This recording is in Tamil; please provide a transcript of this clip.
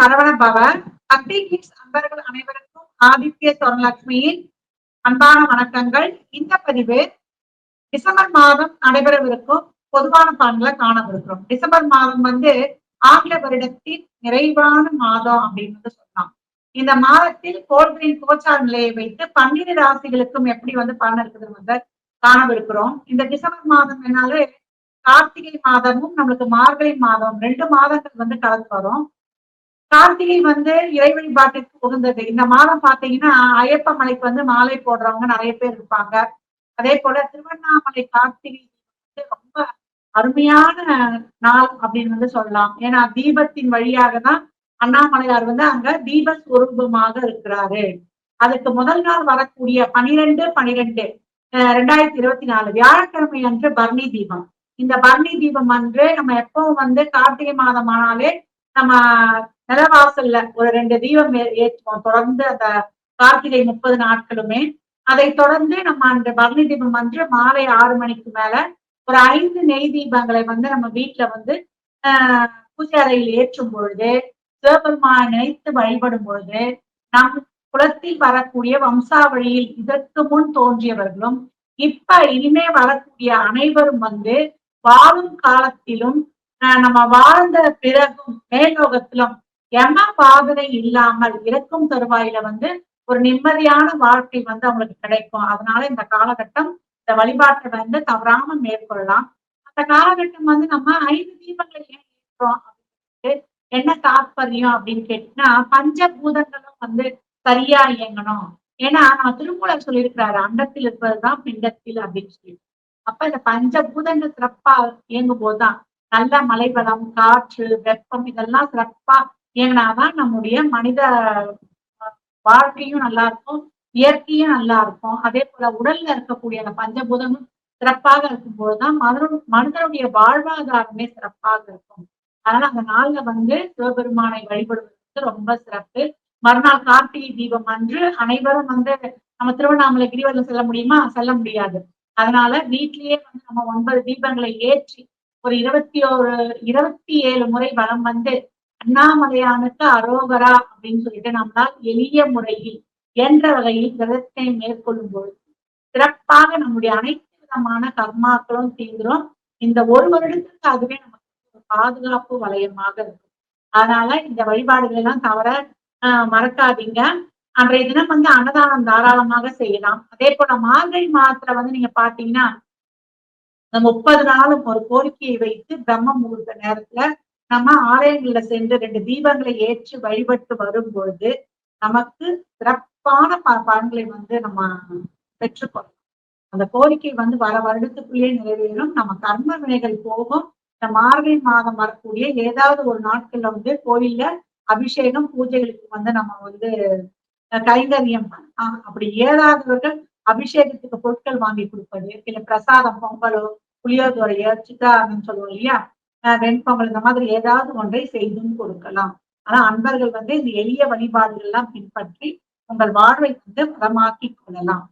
பவ பக்தி கிட்ஸ் அன்பர்கள் அனைவருக்கும் ஆதித்ய சொர்ணலட்சுமியின் அன்பான வணக்கங்கள். இந்த பதிவு டிசம்பர் மாதம் நடைபெறவிருக்கும் பொதுவான பலன்களை காணவிருக்கிறோம். டிசம்பர் மாதம் வந்து ஆங்கில வருடத்தின் நிறைவான மாதம் அப்படின்னு வந்து சொல்லலாம். இந்த மாதத்தில் கோள்களின் கோச்சார் நிலையை வைத்து பன்னிரு ராசிகளுக்கும் எப்படி வந்து பலன் இருக்குது வந்து காணவிருக்கிறோம். இந்த டிசம்பர் மாதம் என்னாலே கார்த்திகை மாதமும் நம்மளுக்கு மார்கழி மாதம் ரெண்டு மாதங்கள் வந்து கலந்து வரும். கார்த்திகை வந்து இறை வழிபாட்டிற்கு உகந்தது. இந்த மாதம் பாத்தீங்கன்னா ஐயப்ப மலைக்கு வந்து மாலை போடுறவங்க நிறைய பேர் இருப்பாங்க. அதே போல திருவண்ணாமலை கார்த்திகை வந்து ரொம்ப அருமையான நாள் அப்படின்னு வந்து சொல்லலாம். ஏன்னா தீபத்தின் வழியாக தான் அண்ணாமலையார் வந்து அங்க தீப சுரூபமாக இருக்கிறாரு. அதுக்கு முதல் நாள் வரக்கூடிய பனிரெண்டு பனிரெண்டு ரெண்டாயிரத்தி இருபத்தி நாலு வியாழக்கிழமை அன்று பர்ணி தீபம். இந்த பர்ணி தீபம் அன்று நம்ம எப்பவும் வந்து கார்த்திகை மாதம் ஆனாலே நம்ம நிலவாசல்ல ஒரு ரெண்டு தீபம் ஏற்றுவோம். தொடர்ந்து அந்த கார்த்திகை முப்பது நாட்களுமே. அதை தொடர்ந்து நம்ம அந்த பரணி தீபம் அன்று மாலை ஆறு மணிக்கு மேல ஒரு ஐந்து நெய் தீபங்களை வந்து நம்ம வீட்டுல வந்து ஆஹ் பூஜை அறையில் ஏற்றும் பொழுது சிவபெருமான நினைத்து வழிபடும் பொழுது நம் குலத்தில் வரக்கூடிய வம்சாவழியில் இதற்கு முன் தோன்றியவர்களும் இப்ப இனிமே வரக்கூடிய அனைவரும் வந்து வாழும் காலத்திலும் நம்ம வாழ்ந்த பிறகும் மேலோகத்திலும் யம பாதனை இல்லாமல் இறக்கும் தருவாயில வந்து ஒரு நிம்மதியான வாழ்க்கை வந்து அவங்களுக்கு கிடைக்கும். அதனால இந்த காலகட்டம் இந்த வழிபாட்டை வந்து தவறாம மேற்கொள்ளலாம். அந்த காலகட்டம் வந்து நம்ம ஐந்து தீபங்களை ஏன் ஏற்றோம் என்ன தாற்பயம் அப்படின்னு கேட்டீங்கன்னா பஞ்சபூதங்களும் வந்து சரியா இயங்கணும். ஏன்னா நான் திருமூலர் சொல்லியிருக்கிறாரு அண்டத்தில் இருப்பதுதான் பிண்டத்தில் அப்படின்னு சொல்லி அப்ப இந்த பஞ்சபூதங்கள் சிறப்பா இயங்கும் போதுதான் நல்ல மலைவளம் காற்று வெப்பம் இதெல்லாம் சிறப்பா இயங்கினாதான் நம்முடைய மனித வாழ்க்கையும் நல்லா இருக்கும் இயற்கையும் நல்லா இருக்கும். அதே போல உடல்ல இருக்கக்கூடிய அந்த பஞ்சபூதமும் சிறப்பாக இருக்கும்போதுதான் மனிதனுடைய வாழ்வாதாரமே சிறப்பாக இருக்கும். அதனால அந்த நாள்ல வந்து சிவபெருமானை வழிபடுவது ரொம்ப சிறப்பு. மறுநாள் கார்த்திகை தீபம் அன்று அனைவரும் வந்து நம்ம திருவண்ணாமலை கிரிவலம் செல்ல முடியுமா? செல்ல முடியாது. அதனால வீட்லயே வந்து நம்ம ஒன்பது தீபங்களை ஏற்றி ஒரு இருபத்தி ஒரு இருபத்தி ஏழு முறை வளம் வந்து அண்ணாமலையானுக்கு அரோகரா அப்படின்னு சொல்லிட்டு நம்மளால் எளிய முறையில் என்ற வகையில் விரதத்தை மேற்கொள்ளும் பொழுது சிறப்பாக நம்முடைய அனைத்து விதமான கர்மாக்களும் தீந்துரும் இந்த ஒரு வருடத்துக்கு அதுவே நமக்கு ஒரு பாதுகாப்பு வளையமாக இருக்கும். அதனால இந்த வழிபாடுகள் எல்லாம் தவற ஆஹ் மறக்காதீங்க. அன்றைய தினம் வந்து அன்னதானம் தாராளமாக செய்யலாம். அதே போல மார்கழி மாதத்துல வந்து நீங்க பாத்தீங்கன்னா இந்த முப்பது நாளும் ஒரு கோரிக்கையை வைத்து பிரம்ம முகூர்த்த நேரத்துல நம்ம ஆலயங்கள்ல சென்று ரெண்டு தீபங்களை ஏற்றி வழிபட்டு வரும்பொழுது நமக்கு சிறப்பான பலன்களை வந்து நம்ம பெற்றுக்கொள்ளலாம். அந்த கோரிக்கை வந்து வர வருடத்துக்குள்ளேயே நிறைவேறும். நம்ம கர்ம வினைகள் போகும். இந்த மார்கழி மாதம் வரக்கூடிய ஏதாவது ஒரு நாட்கள்ல வந்து கோயில்ல அபிஷேகம் பூஜைகளுக்கு வந்து நம்ம வந்து கைங்கரியம் அப்படி ஏதாதவர்கள் அபிஷேகத்துக்கு பொருட்கள் வாங்கி கொடுப்பது இல்ல பிரசாதம் பொங்கலோ புளியோதரையோ அப்படின்னு சொல்லுவோம் இல்லையா? வெண்பொங்கல் இந்த மாதிரி ஏதாவது ஒன்றை செய்தும் கொடுக்கலாம். ஆனா அன்பர்கள் வந்து இந்த எளிய வழிபாடுகள் எல்லாம் பின்பற்றி உங்கள் வாழ்வை வந்து பலமாக்கி கொள்ளலாம்.